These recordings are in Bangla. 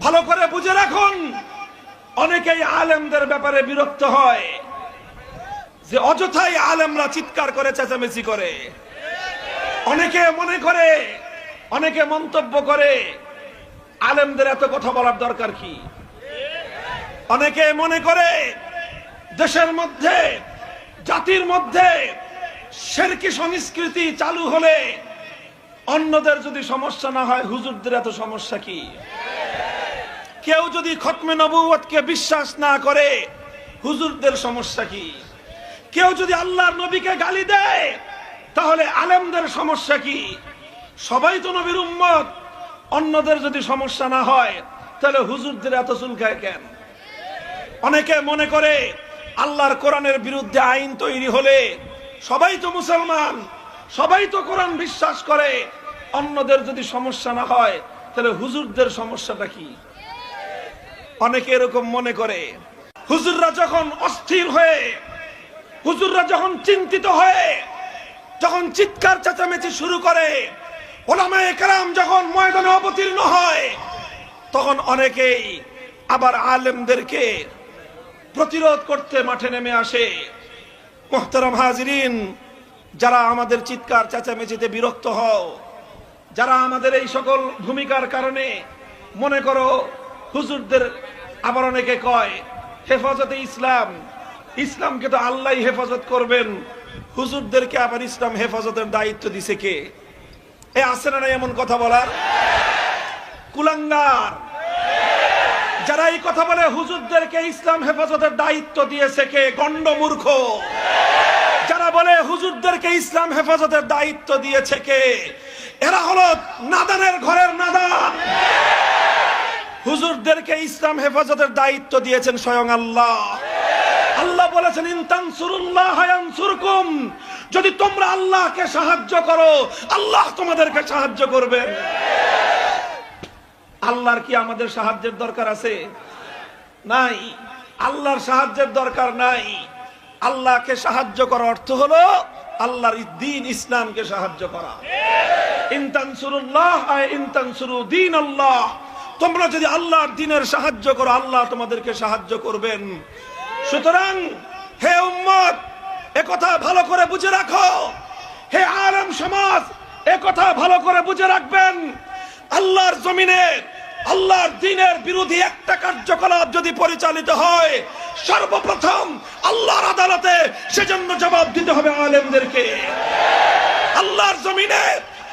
ভালো করে বুঝে রাখুন। অনেকেই আলেমদের ব্যাপারে বিরক্ত হয়। যে অযথাই আলেমরা চিৎকার করে, চেঁচামেচি করে। অনেকে মনে করে, অনেকে মন্তব্য করে, আলেমদের এত কথা বলার দরকার কি? অনেকে মনে করে, দেশের মধ্যে, জাতির মধ্যে শেরকি সংস্কৃতি চালু হলে অন্যদের যদি সমস্যা না হয়, হুজুরদের এত সমস্যা কি? কেউ যদি খতমে নবুয়তকে বিশ্বাস না করে, হুজুরদের সমস্যা কি? কেউ যদি আল্লাহর নবীকে গালি দেয়, তাহলে আলেমদের সমস্যা কি? সবাই তো নবীর উম্মত, অন্যদের যদি সমস্যা না হয়, তাহলে হুজুরদের এত চুলকায় কেন? অনেকে মনে করে, আল্লাহর কোরআনের বিরুদ্ধে আইন তৈরি হলে সবাই তো মুসলমান, সবাই তো কোরআন বিশ্বাস করে, অন্যদের যদি সমস্যা না হয়, তাহলে হুজুরদের সমস্যাটা কি? অনেকে এরকম মনে করে। হুজুররা যখন অস্থির হয়ে, হুজুররা যখন চিন্তিত হয়ে, যখন চিৎকার চেঁচামেচি শুরু করে ওলামা একরাম যখন ময়দানে অবতীর্ণ হয়, তখন অনেকেই আবার আলেমদেরকে প্রতিরোধ করতে মাঠে নেমে আসে। মোহতারাম হাজরিন, যারা আমাদের চিৎকার চেঁচামেচিতে বিরক্ত হও, যারা আমাদের এই সকল ভূমিকার কারণে মনে করো হুজুরদের আবার অনেকে কয়, হেফাজতে ইসলাম, ইসলামকে তো আল্লাহ হেফাজত করবেন। হুজুরদেরকে আবার ইসলাম হেফাজতের দায়িত্ব দিছে কে? এ আছে না এমন কথা বলার? কুলাঙ্গার। যারা এই কথা বলে, হুজুরদেরকে ইসলাম হেফাজতের দায়িত্ব দিয়েছে কে? গন্ডমূর্খ যারা বলে, হুজুরদেরকে ইসলাম হেফাজতের দায়িত্ব দিয়েছে কে? এরা হলো নাদানের ঘরের নাদান। হুজুরদেরকে ইসলাম হেফাজতের দায়িত্ব দিয়েছেন স্বয়ং আল্লাহ। আল্লাহ বলেছেন ইনতানসুরুল্লাহ যদি তোমরা আল্লাহকে সাহায্য করো, আল্লাহ তোমাদেরকে সাহায্য করবেন আল্লাহর কি আমাদের সাহায্যের দরকার আছে? নাই। আল্লাহর সাহায্যের দরকার নাই। আল্লাহকে সাহায্য করার অর্থ হলো আল্লাহর দিন ইসলামকে সাহায্য করা। ইনতানসুরুল্লাহ আয় ইনতানসুরু দিন আল্লাহ। তোমরা যদি আল্লাহর দিনের সাহায্য করো, আল্লাহ তোমাদেরকে সাহায্য করবেন। সুতরাং হে উম্মত একথা ভালো করে বুঝে রাখো। হে আলম সমাজ একথা ভালো করে বুঝে রাখবেন। আল্লাহর জমিনে, আল্লাহর দিনের বিরোধী একটা কার্যকলাপ যদি পরিচালিত হয়, সর্বপ্রথম আল্লাহর আদালতে সেজন্য জবাব দিতে হবে আলেমদেরকে। আল্লাহর জমিনে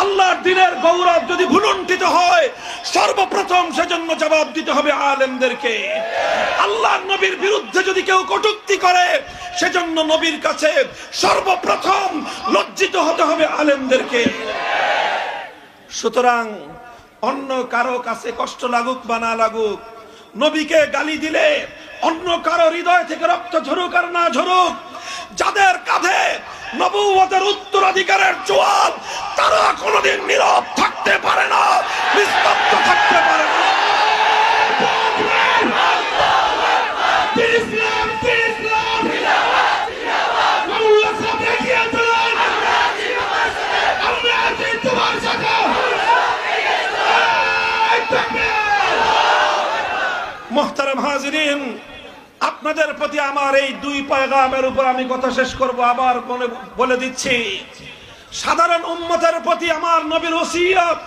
আল্লাহর দিনের গৌরব যদি ভুলুণ্ঠিত হয়, সর্বপ্রথম সেজন্য জবাব দিতে হবে আলেমদেরকে। আল্লাহর নবীর বিরুদ্ধে যদি কেউ কটুক্তি করে, সেজন্য নবীর কাছে সর্বপ্রথম লজ্জিত হতে হবে আলেমদেরকে। সুতরাং অন্য কারও কাছে কষ্ট লাগুক বা না লাগুক, নবীকে গালি দিলে অন্য কারও হৃদয় থেকে রক্ত ঝরুক আর না ঝরুক, যাদের কাঁধে নবুয়তের উত্তরাধিকারের জোয়াল তারা কোনোদিন নীরব থাকতে পারে না, নিস্তব্ধ থাকতে পারে না। আপনাদের প্রতি আমার এই দুই পয়গামের উপর আমি কথা শেষ করব, আবার বলে দিচ্ছি। সাধারণ উম্মতের প্রতি আমার নবীর ওসিয়ত,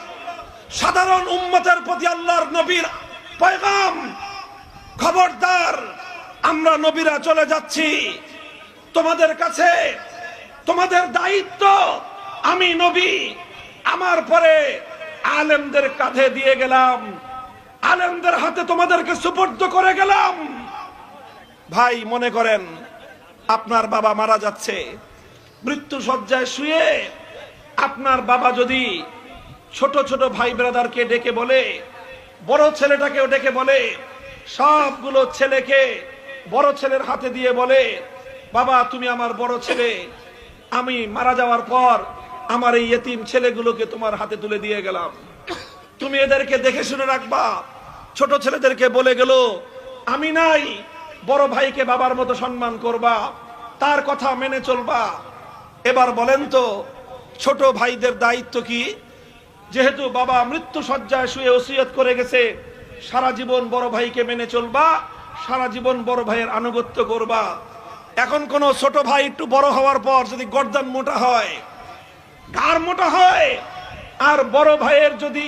সাধারণ উম্মতের প্রতি আল্লাহর নবীর পয়গাম, খবরদার, আমরা নবীরা চলে যাচ্ছি। তোমাদের কাছে, তোমাদের দায়িত্ব, আমি নবী, আমার পরে আলেমদের কাঁধে দিয়ে গেলাম, আলেমদের হাতে তোমাদেরকে সুপর্দ করে গেলাম। ভাই, মনে করেন, আপনার বাবা মারা যাচ্ছে মৃত্যু সজ্জায় শুয়ে আপনার বাবা যদি ছোট ছোট ভাই ব্রাদারকে ডেকে বলে, বড় ছেলেটাকেও ডেকে বলে, সবগুলো ছেলেকে বড় ছেলের হাতে দিয়ে বলে, বাবা, তুমি আমার বড় ছেলে, আমি মারা যাওয়ার পর আমার এই এতিম ছেলেগুলোকে তোমার হাতে তুলে দিয়ে গেলাম। তুমি এদেরকে দেখে শুনে রাখবা, ছোট ছেলেদেরকে বলে গেল, আমি নাই, বড় ভাইকে বাবার মতো সম্মান করবা, তার কথা মেনে চলবা। এবার বলেন তো ছোট ভাইদের দায়িত্ব কি? যেহেতু বাবা মৃত্যু সজ্জায় শুয়ে ওসিয়ত করে গেছে, সারা জীবন বড় ভাইকে মেনে চলবা, সারা জীবন বড় ভাইয়ের আনুগত্য করবা। এখন কোন ছোট ভাই একটু বড় হওয়ার পর যদি গর্দান মোটা হয় ঘাড় মোটা হয়, আর বড় ভাইয়ের যদি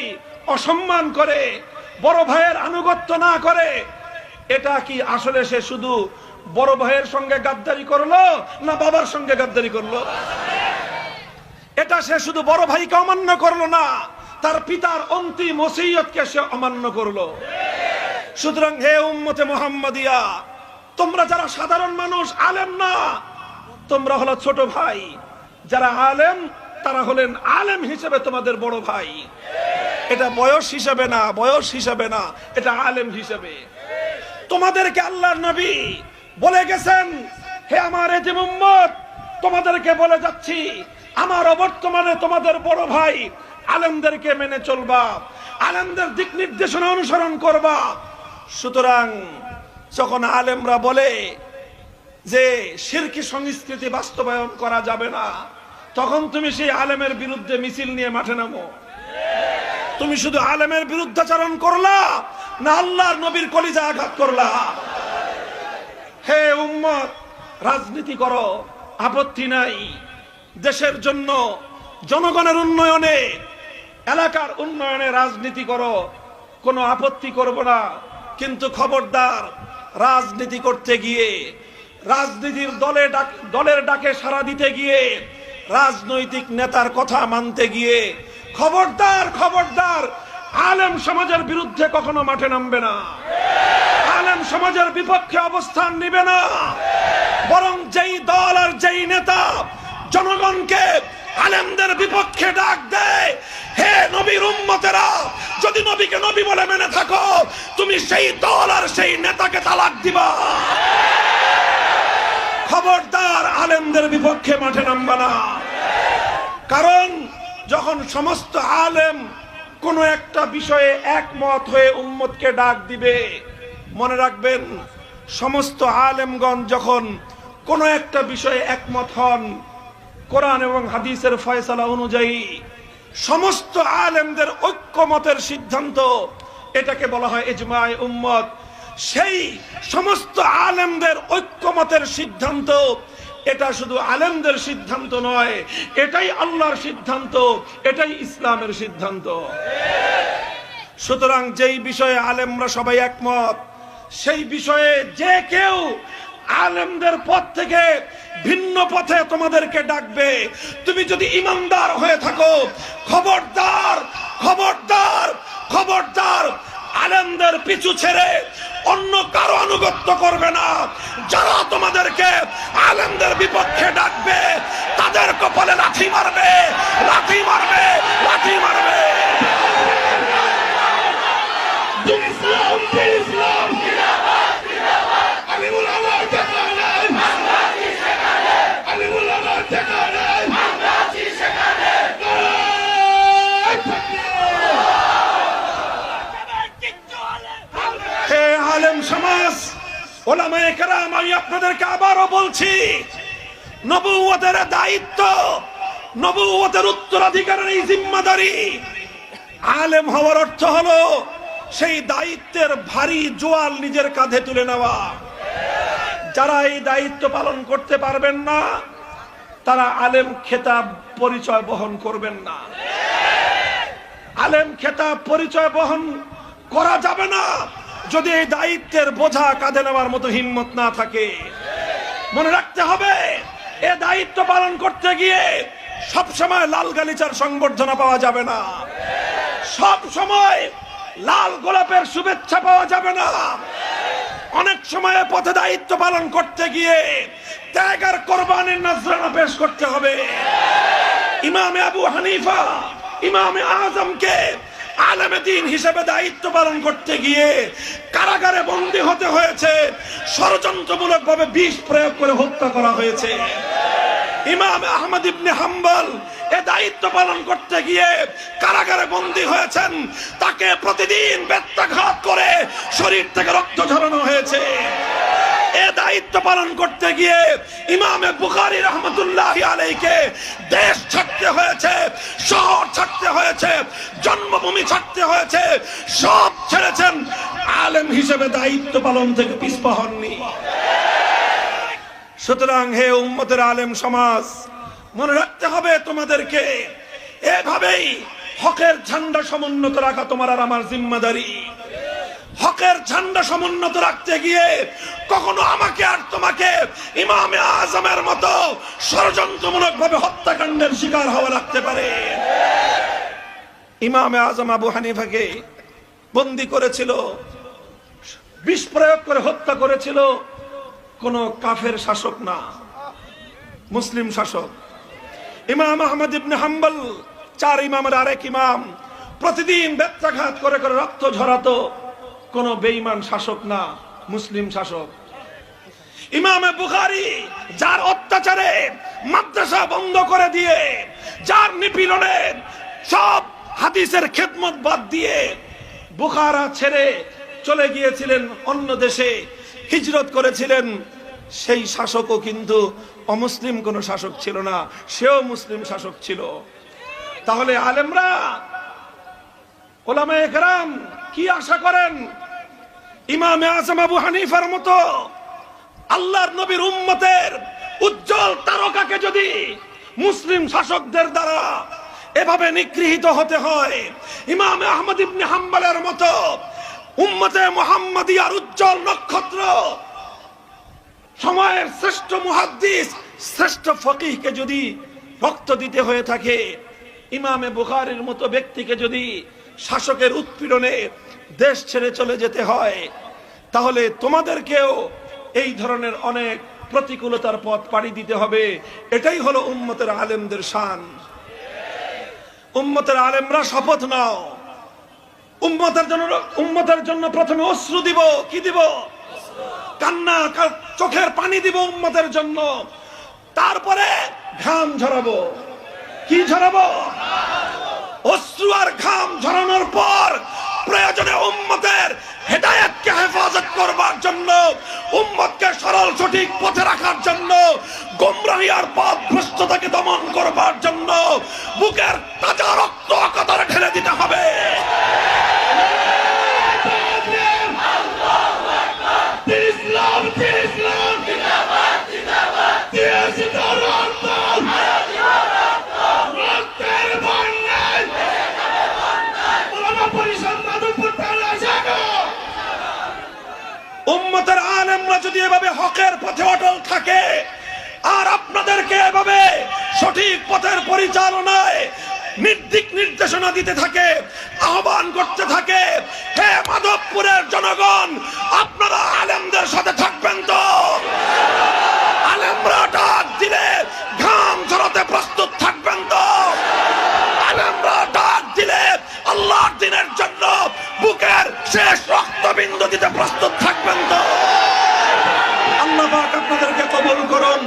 অসম্মান করে, বড় ভাইয়ের আনুগত্য না করে, এটা কি আসলে সে শুধু বড় ভাইয়ের সঙ্গে গাদ্দারি করল না বাবার সঙ্গে গাদ্দারি করল? এটা সে শুধু বড় ভাইকে অমান্য করল না, তার পিতার অন্তিম ওসিয়তকে সে অমান্য করল। সুতরাং হে উম্মতে মোহাম্মদিয়া, তোমরা যারা সাধারণ মানুষ, আলেম না, তোমরা হলো ছোট ভাই। যারা আলেম, তারা হলেন আলেম হিসেবে তোমাদের বড় ভাই। এটা বয়স হিসাবে না, বয়স হিসাবে না, এটা আলেম হিসেবে। তোমাদেরকে আল্লাহ নবী বলে গেছেন, হে আমার এতিম উম্মত, তোমাদেরকে বলে যাচ্ছি আমার অবর্তমানে তোমাদের বড় ভাই আলেমদেরকে মেনে চলবা, আলেমদের দিক নির্দেশনা অনুসরণ করবা। সুতরাং যখন আলেমরা বলে যে শিরকি সংস্কৃতি বাস্তবায়ন করা যাবে না, তখন তুমি সেই আলেমের বিরুদ্ধে মিছিল নিয়ে মাঠে নামো। তুমি শুধু আলেমের বিরুদ্ধাচরণ করলা না আল্লাহর নবীর কলিজা আঘাত করলা। হে উম্মত, রাজনীতি করো, আপত্তি নাই। দেশের জন্য জনগণের উন্নয়নে, এলাকার উন্নয়নে রাজনীতি করো, কোনো আপত্তি করব না। কিন্তু খবরদার, রাজনীতি করতে গিয়ে, রাজনীতির দলে দলের ডাকে সাড়া দিতে গিয়ে, রাজনৈতিক নেতার কথা মানতে গিয়ে, খবরদার খবরদার, আলেম সমাজের বিরুদ্ধে কখনো মাঠে নামবে না। আলেম সমাজের বিপক্ষে অবস্থান নিবে না। বরং যেই দল আর যেই নেতা জনগণকে আলেমদের বিপক্ষে ডাক দেয়। হে নবীর উম্মতেরা, যদি নবীকে নবী বলে মেনে থাকো, তুমি সেই দল আর সেই নেতাকে তালাক দিবা। খবরদার আলেমদের বিপক্ষে মাঠে নামবা না। কারণ যখন সমস্ত আলেম কোন একটা বিষয়ে একমত হয়ে উম্মতকে ডাক দিবে, মনে রাখবেন, সমস্ত আলেমগণ যখন কোন একটা বিষয়ে একমত হন কোরআন এবং হাদিসের ফয়সালা অনুযায়ী সমস্ত আলেমদের ঐক্যমতের সিদ্ধান্ত, এটাকে বলা হয় ইজমায় উম্মত। সেই সমস্ত আলেমদের ঐক্যমতের সিদ্ধান্ত, এটা শুধু আলেমদের সিদ্ধান্ত নয়, এটাই আল্লাহর সিদ্ধান্ত, এটাই ইসলামের সিদ্ধান্ত। সুতরাং যেই বিষয়ে আলেমরা সবাই একমত, সেই বিষয়ে যে কেউ আলেমদের পথ থেকে ভিন্ন পথে তোমাদেরকে ডাকবে। তুমি যদি ইমানদার হয়ে থাকো, খবরদার খবরদার খবরদার, আলেমদের পিছু ছেড়ে অন্য কারও আনুগত্য করবে না। যারা তোমাদেরকে আলেমদের বিপক্ষে ডাকবে, তাদের কপালে লাথি মারবে লাথি মারবে লাথি মারবে। ইসলাম ইসলাম আলিমুল আমার ঠিকানা আলিমুল আমার ঠিকানা হে আলেম সমাজ ওলামায়ে কেরাম, আমি আপনাদেরকে বলছি দায়িত্ব উত্তরাধিকারের এই জিম্মাদারি। আলেম হওয়ার অর্থ হলো সেই দায়িত্বের ভারী জোয়াল নিজের কাঁধে তুলে নেওয়া। যারা এই দায়িত্ব পালন করতে পারবেন না, তারা আলেম খেতাব পরিচয় বহন করবেন না। আলেম খেতাব পরিচয় বহন করা যাবে না। যদি এই দায়িত্বের বোঝা কাঁধে নেওয়ার মতো হিম্মত না থাকে, মনে রাখতে হবে, এ দায়িত্ব পালন করতে গিয়ে সব সময় লাল গালিচার সংবর্ধনা পাওয়া যাবে না। সব সময় লাল গোলাপের শুভেচ্ছা পাওয়া যাবে না। অনেক সময় পথে দায়িত্ব পালন করতে গিয়ে ত্যাগ আর কোরবানির নজরানা পেশ করতে হবে। ইমামে আবু হানিফা, ইমামে আজমকে আলেমে দিন হিসেবে দায়িত্ব পালন করতে গিয়ে কারাগারে বন্দী হতে হয়েছে। ষড়যন্ত্রমূলক ভাবে বিষ প্রয়োগ করে হত্যা করা হয়েছে। ইমাম আহমদ ইবনে হাম্বল এ দায়িত্ব পালন করতে গিয়ে কারাগারে বন্দী হয়েছেন। তাকে প্রতিদিন ব্যত্যাঘাত করে শরীর থেকে রক্ত ঝরানো হয়েছে। এ দায়িত্ব পালন করতে গিয়ে ইমামে বুখারী রহমতুল্লাহ আলাইকে দেশ ছাড়তে হয়েছে, শহর ছাড়তে হয়েছে, জন্মভূমি ছাড়তে হয়েছে, সব ছেড়েছেন। আলেম হিসেবে দায়িত্ব পালন থেকে পিছপা হননি। সুতরাং হে উম্মতের আলেম সমাজ, মনে রাখতে হবে তোমাদেরকে, এভাবেই হকের ঝান্ডা সমুন্নত রাখা তোমার আর আমার জিম্মাদারি। হকের ঝান্ডা সমুন্নত রাখতে গিয়ে কখনো আমাকে আর তোমাকে ইমামে আজমের মতো ষড়যন্ত্রমূলক ভাবে হত্যাকাণ্ডের শিকার হওয়া রাখতে পারে। ইমামে আজম আবু হানিফাকে বন্দি করেছিল বিষ প্রয়োগ করে হত্যা করেছিল, কোন কাফের শাসক না, মুসলিম শাসক। ইমাম আহমদ ইবনে হাম্বল, চার ইমামের আরেক ইমাম, প্রতিদিন বেত্রাঘাত করে করে রক্ত ঝরাতো কোন বেঈমান শাসক না, মুসলিম শাসক। ইমামে বুখারি যার অত্যাচারে মাদ্রাসা বন্ধ করে দিয়ে, যার নিপীড়নে সব হাদিসের খেদমত বাদ দিয়ে বুখারা ছেড়ে চলে গিয়েছিলেন অন্য দেশে, হিজরত করেছিলেন। সেই শাসকও কিন্তু অমুসলিম কোন শাসক ছিল না, সেও মুসলিম শাসক ছিল। তাহলে আলেমরা ওলামা একরাম কি আশা করেন? ইমামে আজম আবু হানিফার মতো আল্লাহর নবীর উম্মতের উজ্জ্বল তারকাকে যদি মুসলিম শাসকদের দ্বারা এভাবে নিগৃহীত হতে হয়, ইমাম আহমদ ইবনে হাম্বলের মতো উম্মতে মোহাম্মদিয়ার উজ্জ্বল নক্ষত্র, সময়ের শ্রেষ্ঠ মুহাদ্দিস, শ্রেষ্ঠ ফকিহকে যদি রক্ত দিতে হয়ে থাকে, ইমামে বুখারীর মতো ব্যক্তিকে যদি শাসকের উৎপীড়নে দেশ ছেড়ে চলে যেতে হয়। তাহলে তোমাদেরকেও এই ধরনের অনেক প্রতিকূলতার পথ পাড়ি দিতে হবে। এটাই হলো উম্মতের আলেমদের শান। উম্মতের আলেমরা শপথ নাও। উম্মতের জন্য উম্মতের জন্য প্রথমে অশ্রু দিব। কি দিব? কান্না চোখের পানি দিব উম্মতের জন্য। তারপরে ঘাম ঝরাবো। কি ঝরাবো? অশ্রু আর ঘাম ঝরানোর পর প্রয়োজনে উম্মতের হেদায়েতকে হেফাজত করবার জন্য, উম্মতকে সরল সঠিক পথে রাখার জন্য, গোমরাহি আর পথ ভ্রষ্টতাকে দমন করবার জন্য, বুকের তাজা রক্ত কাতারে ঢেলে দিতে হবে। হকের পথে অটল থাকে। আর আপনাদেরকে এভাবে সঠিক পথের পরিচালনায় নির্দিক নির্দেশনা দিতে থাকে, আহ্বান করতে থাকে। হে মাধবপুরের জনগণ, আপনারা আলেমদের সাথে থাকবেন তো। আলেমরা ডাক দিলে ঘাম প্রস্তুত থাকবেন তো। আলেমরা ডাক দিলে আল্লাহর দিনের জন্য বুকের শেষ রক্তবিন্দু দিতে প্রস্তুত থাকবেন তো। আল্লাহ আপনাদেরকে কবুল করুন।